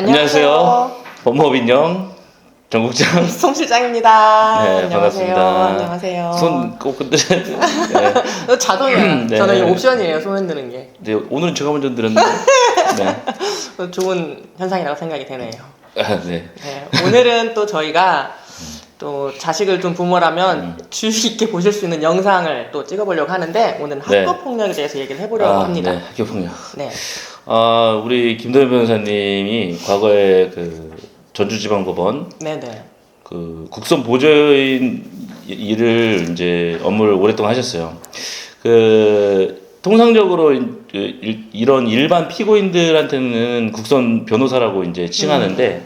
안녕하세요. 법무법인영 정국장. 송 실장입니다. 네, 안녕하세요. 반갑습니다. 안녕하세요. 손꼭 흔들어야 돼. 네. 이거. 네. 저는 이 옵션이에요. 손 흔드는 게 네, 오늘은 제가 먼저 들었는데. 네. 좋은 현상이라고 생각이 되네요. 아, 네. 네, 오늘은 또 저희가 또 자식을 둔 부모라면 주의 깊게 보실 수 있는 영상을 또 찍어보려고 하는데 오늘은 네. 학교 폭력에 대해서 얘기를 해보려고 아, 합니다. 네. 학교 폭력. 네. 아, 우리 김도현 변호사님이 과거에 그 전주지방법원 네, 네. 그 국선 보조인 일을 이제 업무를 오랫동안 하셨어요. 그 통상적으로 이- 그 일- 이런 일반 피고인들한테는 국선 변호사라고 이제 칭하는데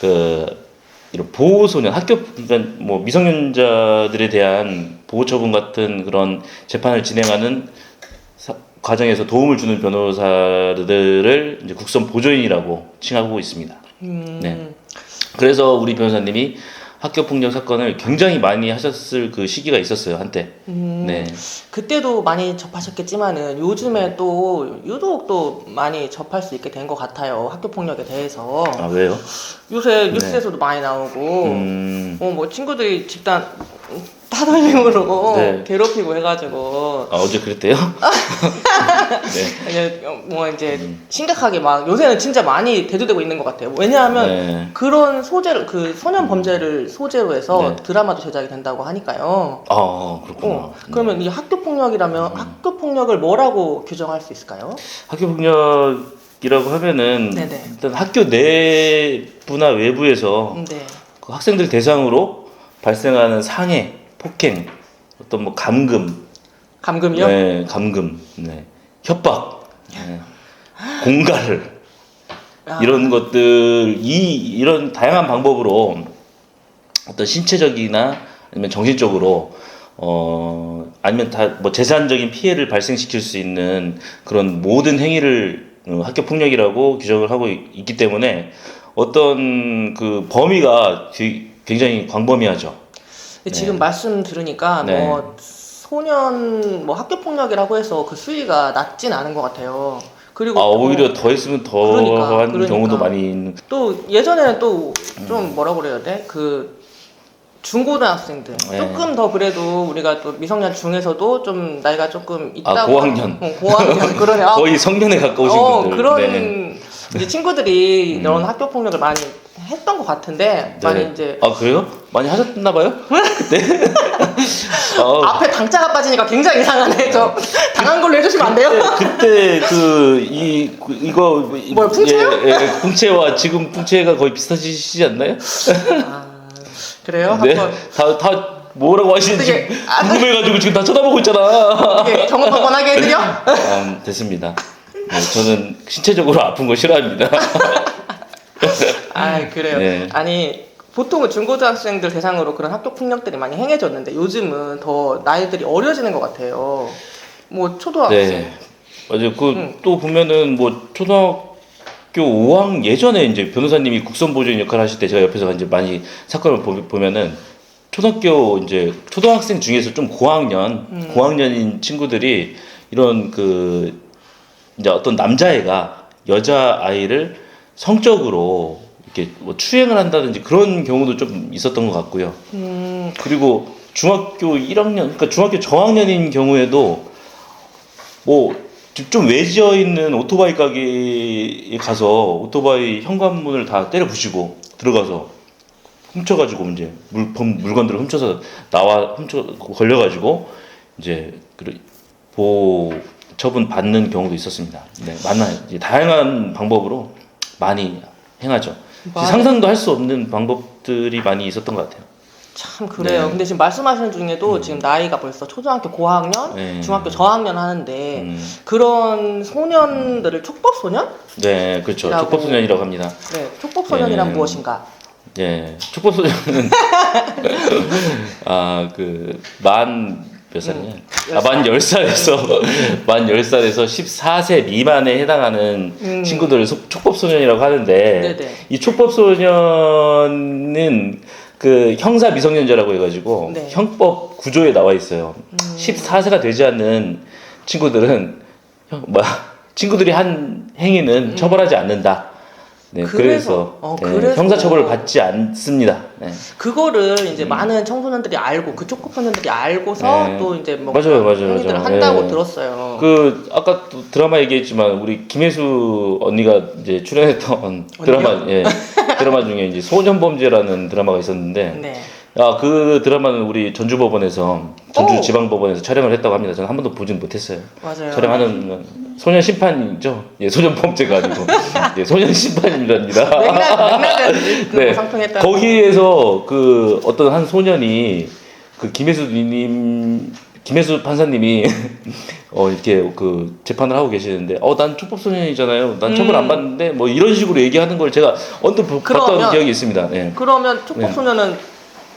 그 이런 보호 소년 학교 그러니까 뭐 미성년자들에 대한 보호 처분 같은 그런 재판을 진행하는 사- 과정에서 도움을 주는 변호사들을 이제 국선 보조인이라고 칭하고 있습니다. 음, 네. 그래서 우리 변호사님이 학교 폭력 사건을 굉장히 많이 하셨을 그 시기가 있었어요 한때. 음, 네. 그때도 많이 접하셨겠지만은 요즘에 또 유독 또 많이 접할 수 있게 된 것 같아요. 학교 폭력에 대해서 아 왜요? 요새 뉴스에서도 많이 나오고 음. 어, 뭐 친구들이 집단 따돌림으로 네. 괴롭히고 해가지고 아 어제 그랬대요? 네. 이제 뭐 이제 심각하게 막 요새는 진짜 많이 대두되고 있는 것 같아요. 왜냐하면 네. 그런 소재를 그 소년 범죄를 소재로 해서 네. 드라마도 제작이 된다고 하니까요. 아 그렇구나. 어, 그러면 이 학교 폭력이라면 학교 폭력을 뭐라고 규정할 수 있을까요? 학교 폭력이라고 하면은 네네. 일단 학교 내부나 외부에서 음, 네. 그 학생들 대상으로 발생하는 상해, 폭행, 어떤 뭐 감금, 감금이요? 네, 감금, 네, 협박, 네, 공갈. 아, 이런 것들 이 이런 다양한 방법으로 어떤 신체적이나 아니면 정신적으로 어 아니면 다 뭐 재산적인 피해를 발생시킬 수 있는 그런 모든 행위를 어, 학교 폭력이라고 규정을 하고 있- 있기 때문에 어떤 그 범위가 되- 굉장히 광범위하죠. 근데 지금 말씀 들으니까 네. 뭐 소년 뭐 학교 폭력이라고 해서 그 수위가 낮진 않은 것 같아요. 그리고 아또 오히려 더 했으면 더한 그러니까, 그러니까. 경우도 많이 있는. 또 예전에는 또 음. 좀 뭐라 그래야 돼? 그 중고등학생들 네. 조금 더 그래도 우리가 또 미성년 중에서도 좀 나이가 조금 있다고 아, 고학년. 어, 고학년 그러네 아, 거의 성년에 가까우신 어, 분들. 그런 네. 이제 친구들이 음. 이런 학교 폭력을 많이 했던 것 같은데 많이 네. 이제 아 그래요? 많이 하셨나 봐요? 그때? 어, 앞에 당자가 빠지니까 굉장히 이상하네 저 당한 걸로 해주시면 안 돼요? 그때 그 이 이거 뭐야, 풍채요? 예, 예, 풍채와 지금 풍채가 거의 비슷하시지 않나요? 아, 그래요? 네. 한번 다 다 뭐라고 하시는지 어떻게- 아, 궁금해가지고 지금 다 쳐다보고 있잖아. 이렇게 경험 한번 하게 해드려? 음, 됐습니다. 네, 저는 신체적으로 아픈 거 싫어합니다. 아 그래요. 네. 아니 보통은 중고등학생들 대상으로 그런 학교 폭력들이 많이 행해졌는데 요즘은 더 나이들이 어려지는 것 같아요. 뭐 초등학생. 네. 맞아요. 그 음. 또 보면은 뭐 초등학교 5학 예전에 이제 변호사님이 국선 보조인 역할을 하실 때 제가 옆에서 이제 많이 사건을 보, 보면은 초등학교 이제 초등학생 중에서 좀 고학년 음. 고학년인 친구들이 이런 그 이제 어떤 남자애가 여자 아이를 성적으로 이렇게 뭐 추행을 한다든지 그런 경우도 좀 있었던 것 같고요. 음, 그리고 중학교 1학년, 그러니까 중학교 저학년인 경우에도 뭐 좀 외지어 있는 오토바이 가게에 가서 오토바이 현관문을 다 때려 부시고 들어가서 훔쳐가지고 이제 물품 물건들을 훔쳐서 나와 훔쳐 걸려가지고 이제 그 보호 처분 받는 경우도 있었습니다. 네. 이제 다양한 방법으로 많이 행하죠. 상상도 할 수 없는 방법들이 많이 있었던 것 같아요. 참 그래요. 네. 근데 지금 말씀하시는 중에도 지금 나이가 벌써 초등학교 고학년, 네. 중학교 저학년 하는데 음. 그런 소년들을 촉법 소년? 네, 그렇죠. 라고. 촉법 소년이라고 합니다. 네, 촉법 소년이란 네. 무엇인가? 예, 촉법 소년은 아그만 몇 살이냐? 음, 아, 만 10살에서 만 10살에서 14세 미만에 해당하는 음. 친구들을 소- 촉법소년이라고 하는데 네네. 이 촉법소년은 그 형사 미성년자라고 해가지고 네. 형법 구조에 나와 있어요. 14세가 되지 않는 친구들은 형, 뭐 친구들이 한 행위는 처벌하지 않는다. 네, 그래서- 그래서, 어, 네, 그래서- 형사처벌을 받지 않습니다. 네. 그거를 음. 이제 많은 청소년들이 알고 그쪽 청소년들이 알고서 네. 또 이제 뭐 맞아요, 맞아요, 맞아요. 한다고 네. 들었어요. 그 아까 또 드라마 얘기했지만 우리 김혜수 언니가 이제 출연했던 드라마 예 드라마 중에 이제 소년범죄라는 드라마가 있었는데 네. 아 그 드라마는 우리 전주법원에서 오! 전주지방법원에서 촬영을 했다고 합니다. 저는 한 번도 보진 못했어요. 맞아요. 촬영하는 건 소년 심판이죠. 예 소년 범죄가 아니고 예 소년 심판입니다. 맥락 맥락은 그 네. 상통했다. 거기에서 그 어떤 한 소년이 그 김혜수 님 김혜수 판사님이 어 이렇게 그 재판을 하고 계시는데 어 난 촉법 소년이잖아요. 난 처벌 안 음. 받는데 뭐 이런 식으로 얘기하는 걸 제가 언뜻 보- 그러면- 봤던 기억이 있습니다. 예. 그러면 촉법 네. 소년은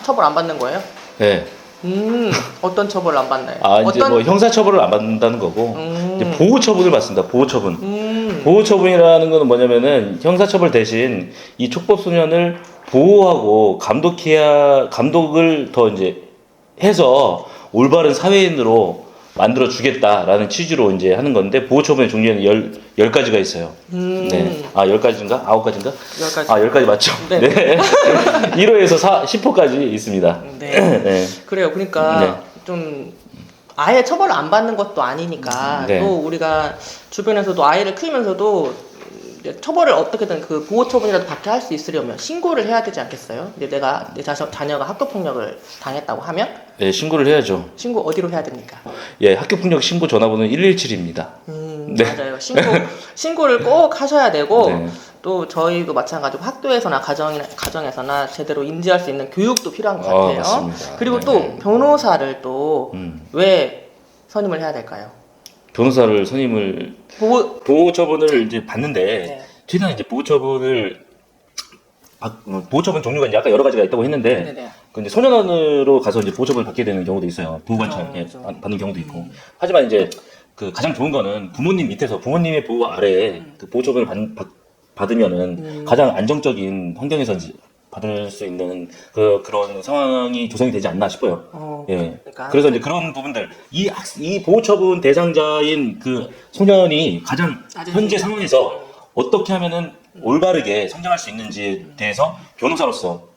처벌 안 받는 거예요? 예. 음 어떤 처벌 안 받나요? 아 이제 어떤 뭐 형사 처벌을 안 받는다는 거고 음. 이제 보호 처분을 받습니다. 보호 처분. 음. 보호 처분이라는 거는 뭐냐면은 형사 처벌 대신 이 촉법 소년을 보호하고 감독해야 감독을 더 이제 해서 올바른 사회인으로 만들어 주겠다라는 취지로 이제 하는 건데 보호 처분의 종류는 열, 열 가지가 있어요. 음. 네. 아, 열 가지인가? 아홉 가지인가? 여기까지. 아, 열 가지 맞죠? 네. 네. 1호에서 4, 10호까지 있습니다. 네. 네. 그래요. 그러니까 네. 좀 아예 처벌을 안 받는 것도 아니니까 네. 또 우리가 주변에서도 아이를 키우면서도 처벌을 어떻게든 그 보호 처분이라도 받게 할 수 있으려면 신고를 해야 되지 않겠어요? 이제 내가 내 자녀, 자녀가 학교 폭력을 당했다고 하면 네, 신고를 해야죠. 신고 어디로 해야 됩니까? 예, 학교 폭력 신고 전화번호는 117입니다. 음, 네. 맞아요. 신고 신고를 꼭 하셔야 되고 네. 또 저희도 마찬가지고 학교에서나 가정 가정에서나 제대로 인지할 수 있는 교육도 필요한 것 어, 같아요. 맞습니다. 그리고 네. 또 변호사를 또 왜 음. 선임을 해야 될까요? 변호사를 선임을 보호 보호 처분을 이제 받는데 네. 최대한 이제 보호 처분을 받- 어, 보호 처분 종류가 이제 아까 여러 가지가 있다고 했는데 네네. 그 이제 소년원으로 가서 이제 보호 처분을 받게 되는 경우도 있어요. 보호 관찰 예, 그렇죠. 받- 받는 경우도 있고. 하지만 이제 그 가장 좋은 거는 부모님 밑에서 부모님의 보호 아래에 그 보호 처분을 받, 받, 받으면은 음. 가장 안정적인 환경에서 이제 받을 수 있는 그 그런 상황이 조성이 되지 않나 싶어요. 어, 예. 그러니까 그래서 이제 그런 부분들 이, 학, 이 보호처분 대상자인 그 소년이 가장 아주 현재 상황에서 어떻게 하면은 올바르게 성장할 수 있는지에 대해서 변호사로서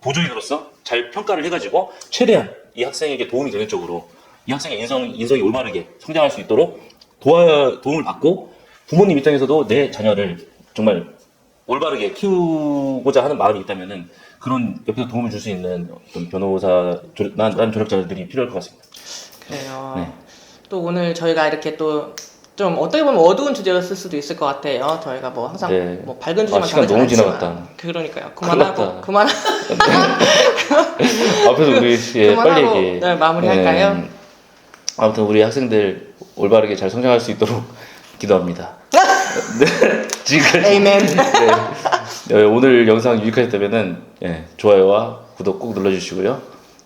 보조인으로서 잘 평가를 해가지고 최대한 이 학생에게 도움이 되는 쪽으로 이 학생의 인성 인성이 올바르게 성장할 수 있도록 도와 도움을 받고 부모님 입장에서도 내 자녀를 정말 올바르게 키우고자 하는 마음이 있다면은 그런 옆에서 도움을 줄 수 있는 어떤 변호사 조- 난, 난 조력자들이 필요할 것 같습니다. 그래요. 네. 또 오늘 저희가 이렇게 또 좀 어떻게 보면 어두운 주제였을 수도 있을 것 같아요. 저희가 뭐 항상 네. 뭐 밝은 주제만 아, 시간 너무. 지나갔다. 그러니까요. 그만하고. 그만 앞에서 우리 예, 빨리 그만하고, 얘기. 네, 마무리할까요? 아무튼 우리 학생들 올바르게 잘 성장할 수 있도록 기도합니다. 네, 지금까지 에이멘. 네, 어, 오늘 영상 유익하셨다면은 예, 좋아요와 구독 꼭 눌러주시고요.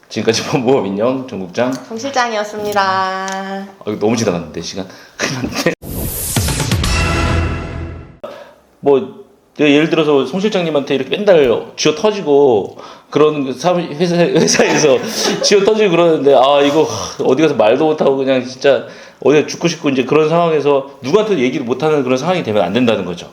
지금까지 범보험 인형 정국장. 송 실장이었습니다. 아, 이거 너무 지나갔는데 시간. 큰일 났네. 뭐 예를 들어서 송 실장님한테 이렇게 맨날 쥐어 터지고 그런 사무 회사 회사에서 쥐어 터지고 그러는데 아 이거 하, 어디 가서 말도 못하고 그냥 진짜 어디 죽고 싶고 이제 그런 상황에서 누구한테도 얘기를 못하는 그런 상황이 되면 안 된다는 거죠.